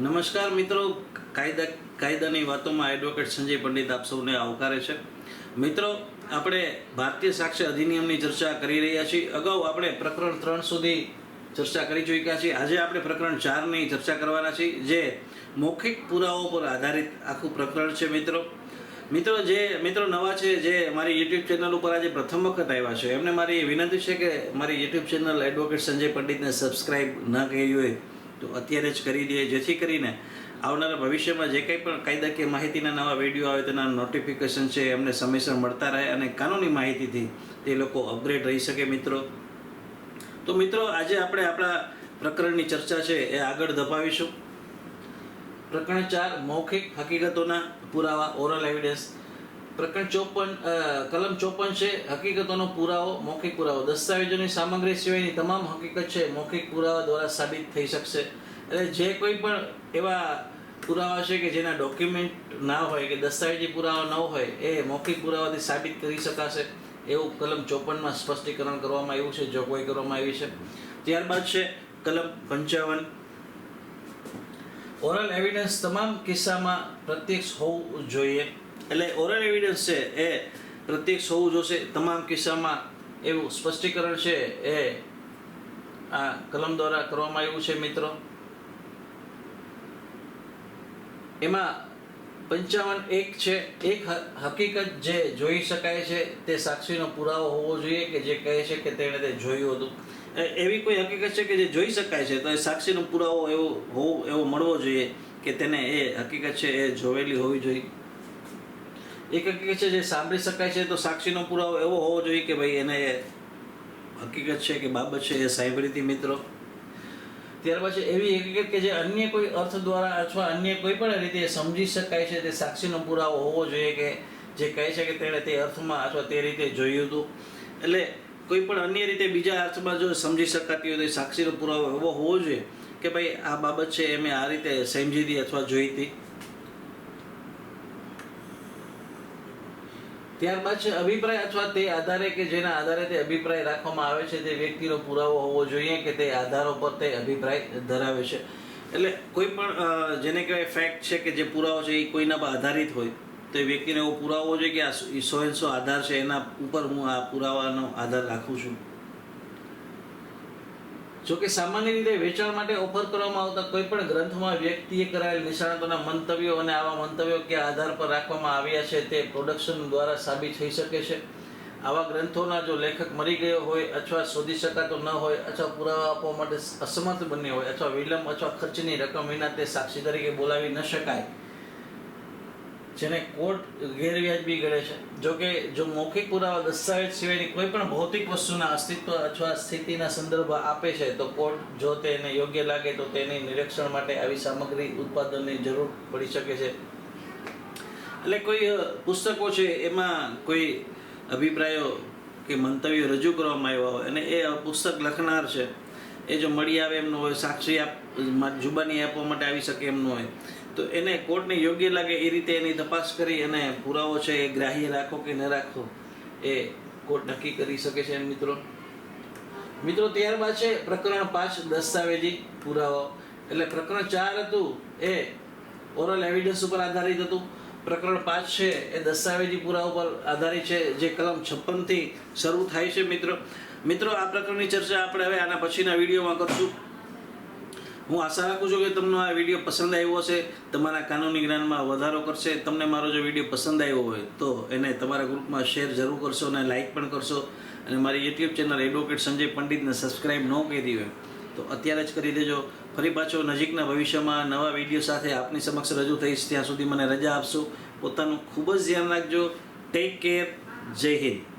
નમસ્કાર મિત્રો. કાયદા કાયદાની વાતોમાં એડવોકેટ સંજય પંડિત આપ સૌને આવકારે છે. મિત્રો, આપણે ભારતીય સાક્ષ્ય અધિનિયમની ચર્ચા કરી રહ્યા છીએ. અગાઉ આપણે પ્રકરણ ત્રણ સુધી ચર્ચા કરી ચૂક્યા છીએ. આજે આપણે પ્રકરણ ચારની ચર્ચા કરવાના છીએ, જે મૌખિક પુરાવો પર આધારિત આખું પ્રકરણ છે, મિત્રો. મિત્રો, જે મિત્રો નવા છે, જે મારી યુટ્યુબ ચેનલ ઉપર આજે પ્રથમ વખત આવ્યા છે, એમને મારી વિનંતી છે કે મારી યુટ્યુબ ચેનલ એડવોકેટ સંજય પંડિતને સબસ્ક્રાઈબ ન કરી હોય. તો અત્યારે જ કરી દે જેથી કરીને આવનારા ભવિષ્યમાં જે કંઈ પણ કાયદાકીય માહિતીના નવા વીડિયો આવે, તેના નોટિફિકેશન છે, એમને સમયસર મળતા રહે અને કાનૂની માહિતીથી તે લોકો અપગ્રેડ રહી શકે મિત્રો. તો મિત્રો, આજે આપણે આપણા પ્રકરણની ચર્ચા છે, એ આગળ ધપાવીશું. પ્રકરણ ચાર, મૌખિક હકીકતોના પુરાવા ઓરલ એવિડન્સ પ્રકરણ ચોપન કલમ ચોપન છે, હકીકતોનો પુરાવો, મૌખિક પુરાવો. દસ્તાવેજોની સામગ્રી સિવાયની તમામ હકીકત છે, મૌખિક પુરાવા દ્વારા સાબિત થઈ શકશે. એટલે જે કોઈ પણ એવા પુરાવા છે કે જેના ડોક્યુમેન્ટ ના હોય કે દસ્તાવેજી પુરાવા ન હોય, એ મૌખિક પુરાવાથી સાબિત કરી શકાશે. એવું કલમ ચોપનમાં સ્પષ્ટીકરણ કરવામાં આવ્યું છે, જોગવાઈ કરવામાં આવી છે. ત્યારબાદ છે કલમ પંચાવન. ઓરલ એવિડન્સ તમામ કિસ્સામાં પ્રત્યક્ષ હોવું જોઈએ. એટલે ઓરલ એવિડન્સ છે એ પ્રત્યક્ષ હોવું જોશે. તમામ કિસ્સામાં એવું સ્પષ્ટીકરણ છે એ આ કલમ દ્વારા કરવામાં આવ્યું છે મિત્રો. એમાં પંચાવન એક છે. એક હકીકત જે જોઈ શકાય છે તે સાક્ષીનો પુરાવો હોવો જોઈએ કે જે કહે છે કે તેણે તે જોયું હતું. એવી કોઈ હકીકત છે કે જે જોઈ શકાય છે તો એ સાક્ષીનો પુરાવો એવો હોવો, એવો મળવો જોઈએ કે તેને એ હકીકત છે એ જોવેલી હોવી જોઈએ. એક હકીકત છે, જે સાંભળી શકાય છે, તો સાક્ષીનો પુરાવો એવો હોવો જોઈએ કે ભાઈ એને હકીકત છે કે બાબત છે એ સાંભળી મિત્રો. ત્યાર પછી એવી હકીકત કે જે અન્ય કોઈ અર્થ દ્વારા અથવા અન્ય કોઈ પણ રીતે સમજી શકાય છે, તે સાક્ષીનો પુરાવો હોવો જોઈએ કે જે કહે છે કે તેણે તે અર્થમાં અથવા તે રીતે જોયું હતું. એટલે કોઈ પણ અન્ય રીતે બીજા અર્થમાં જો સમજી શકાતી હોય તો સાક્ષીનો પુરાવો એવો હોવો જોઈએ કે ભાઈ આ બાબત છે એ મેં આ રીતે સમજી હતી અથવા જોઈ હતી. ત્યારબાદ છે અભિપ્રાય અથવા તે આધારે કે જેના આધારે તે અભિપ્રાય રાખવામાં આવે છે તે વ્યક્તિનો પુરાવો હોવો જોઈએ કે તે આધારો પર તે અભિપ્રાય ધરાવે છે. એટલે કોઈ પણ જેને કહેવાય ફેક્ટ છે કે જે પુરાવો છે એ કોઈના પર આધારિત હોય, તો એ વ્યક્તિને એવો પુરાવો જોઈએ કે આ સો એન્ડ સો આધાર છે એના ઉપર હું આ પુરાવાનો આધાર રાખું છું. જો કે સામાન્ય રીતે વેચાણ માટે ઓફર કરવામાં આવતા કોઈ પણ ગ્રંથમાં વ્યક્તિએ કરાયેલ નિષ્ણાતોના મંતવ્યો અને આવા મંતવ્યો કે આધાર પર રાખવામાં આવ્યા છે તે પ્રોડક્શન દ્વારા સાબિત થઈ શકે છે. આવા ગ્રંથોના જો લેખક મરી ગયો હોય અથવા શોધી શકાતો ન હોય અથવા પુરાવા આપવા માટે અસમર્થ બન્યો હોય અથવા વિલંબ અથવા ખર્ચની રકમ વિના તે સાક્ષી તરીકે બોલાવી ન શકાય જેને કોર્ટ ગેરવ્યાજબી ગણે છે. જો કે, જો મૌખિક પુરાવા દસ્તાવેજ સિવાયની કોઈ પણ ભૌતિક વસ્તુના અસ્તિત્વ અથવા સ્થિતિના સંદર્ભ આપે છે, તો કોર્ટ જો તેને યોગ્ય લાગે, તો તેની નિરીક્ષણ માટે આવી સામગ્રી ઉત્પાદનની જરૂર પડી શકે છે. એટલે કોઈ પુસ્તકો છે, એમાં કોઈ અભિપ્રાયો કે મંતવ્યો રજૂ કરવામાં આવ્યા હોય અને એ પુસ્તક લખનાર છે, એ જો મળી આવે એમનું હોય, સાક્ષી આપ, જુબાની આપવા માટે આવી શકે એમનું હોય તો એને કોર્ટને યોગ્ય લાગે એ રીતે એની તપાસ કરી અને પુરાવો છે એ ગ્રાહ્ય રાખો કે ન રાખો એ કોર્ટ નક્કી કરી શકે છે મિત્રો. મિત્રો, ત્યારબાદ છે પ્રકરણ પાંચ દસ્તાવેજી પુરાવો. એટલે પ્રકરણ ચાર હતું એ ઓરલ એવિડન્સ ઉપર આધારિત હતું. પ્રકરણ પાંચ છે એ દસ્તાવેજી પુરાવા પર આધારિત છે જે કલમ છપ્પનથી શરૂ થાય છે મિત્રો. મિત્રો, આ પ્રકરણની ચર્ચા આપણે હવે આના પછીના વિડીયોમાં કરશું. હું આશા રાખું છું કે તમને આ વીડિયો પસંદ આવ્યો હશે, તમારા કાનૂની જ્ઞાનમાં વધારો કરશે, તમને મારો જો વીડિયો પસંદ આવ્યો હોય, તો એને તમારા ગ્રુપમાં શેર જરૂર કરશો અને લાઇક પણ કરશો. અને મારી યુટ્યુબ ચેનલ એડવોકેટ સંજય પંડિતને સબસ્ક્રાઈબ ન કરી હોય, તો અત્યારે જ કરી દેજો. ફરી પાછો નજીકના ભવિષ્યમાં નવા વીડિયો સાથે આપની સમક્ષ રજૂ થઈશ. ત્યાં સુધી મને રજા આપશો. પોતાનું ખૂબ જ ધ્યાન રાખજો. ટેક કેર જય હિન્દ.